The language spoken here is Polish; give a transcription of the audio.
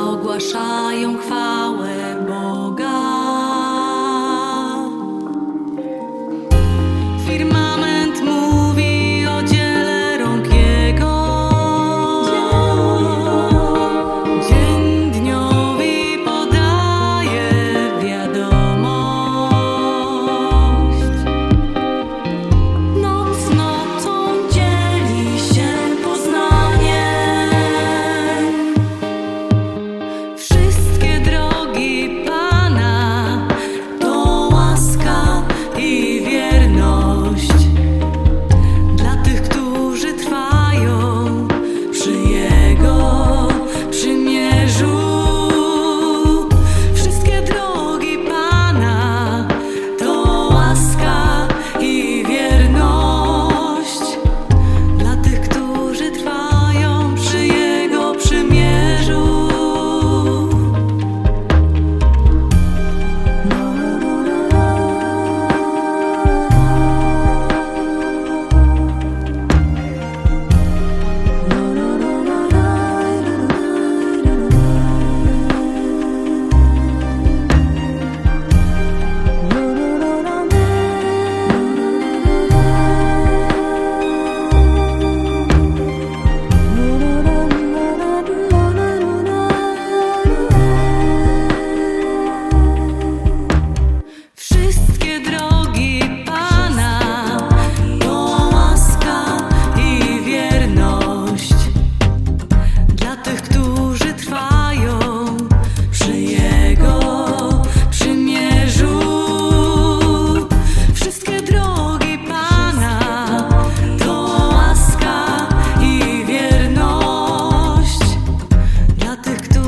ogłaszają chwałę Boga. тех, кто